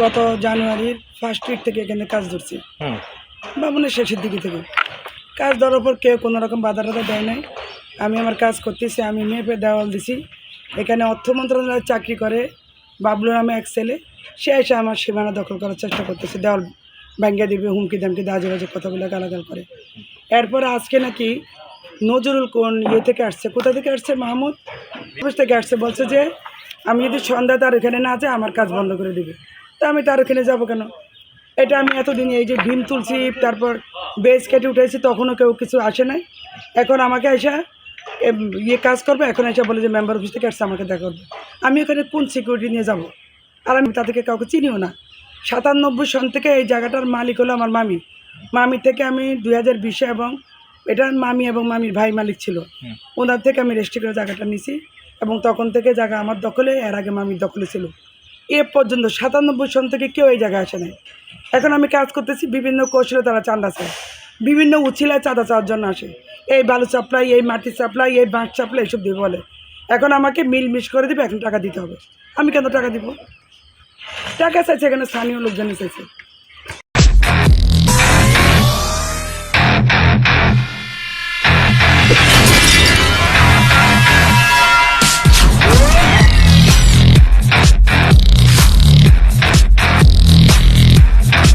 গত জানুয়ারির first week থেকে এখানে কাজ ধরছি। হুম। বাবনের শেষের দিকে থেকে। কাজ ধরার পর কেউ কোনো রকম বাধা টাধা দেয় নাই। আমি আমার কাজ করতেছি আমি মেপে দেওয়াল দিছি। এখানে অর্থ মন্ত্রণালয়ে চাকরি করে বাবলু নামে এক ছেলে। সে এসে আমার সীমানা দখল করার চেষ্টা করতেছে। দেওয়াল ব্যাঙ্গে দিবে হুমকি দামকি দিয়ে আজে বাজে কথাগুলো গালাগাল করে। এরপরে আজকে নাকি নজরুল কোন ইয়ে থেকে আসছে কোথা থেকে আসছে মাহমুদ? থেকে আসছে বলছে যে আমি যদি সন্ধ্যা তার এখানে না যাই আমার কাজ বন্ধ করে দিবে। তা আমি তার ওখানে যাব কেন? এটা আমি এতদিন এই যে ভীম তুলছি তারপর বেজ কেটে উঠেছি তখনও কেউ কিছু আসে নাই। এখন আমাকে এসে ইয়ে কাজ করবে এখন এসে বলে যে মেম্বার অফিস থেকে আসছে আমাকে দেখা করবে। আমি ওখানে কোন সিকিউরিটি নিয়ে যাব? আর আমি তাদেরকে কাউকে চিনিও না। সাতানব্বই সন থেকে এই জায়গাটার মালিক হলো আমার মামি। মামি থেকে আমি দুই হাজার বিশে এবং এটা মামি এবং মামির ভাই মালিক ছিল। ওনার থেকে আমি রেস্ট্রি করে জায়গাটা নিছি এবং তখন থেকে জায়গা আমার দখলে এর আগে মামির দখলে ছিল। এ পর্যন্ত সাতানব্বই সন থেকে কেউ এই জায়গায় আসে নাই। এখন আমি কাজ করতেছি, বিভিন্ন কৌশলে তারা চাঁদা চায় বিভিন্ন উচিলায় চাঁদা চাওয়ার জন্য আসে। এই বালু সাপ্লাই, এই মাটি সাপ্লাই, এই বাঁশ সাপ্লাই এইসব দিয়ে বলে। এখন আমাকে মিল মিস করে দিবে, এখন টাকা দিতে হবে। আমি কেন টাকা দিব? টাকা চাইছে এখানে স্থানীয় লোকজনই চাইছে।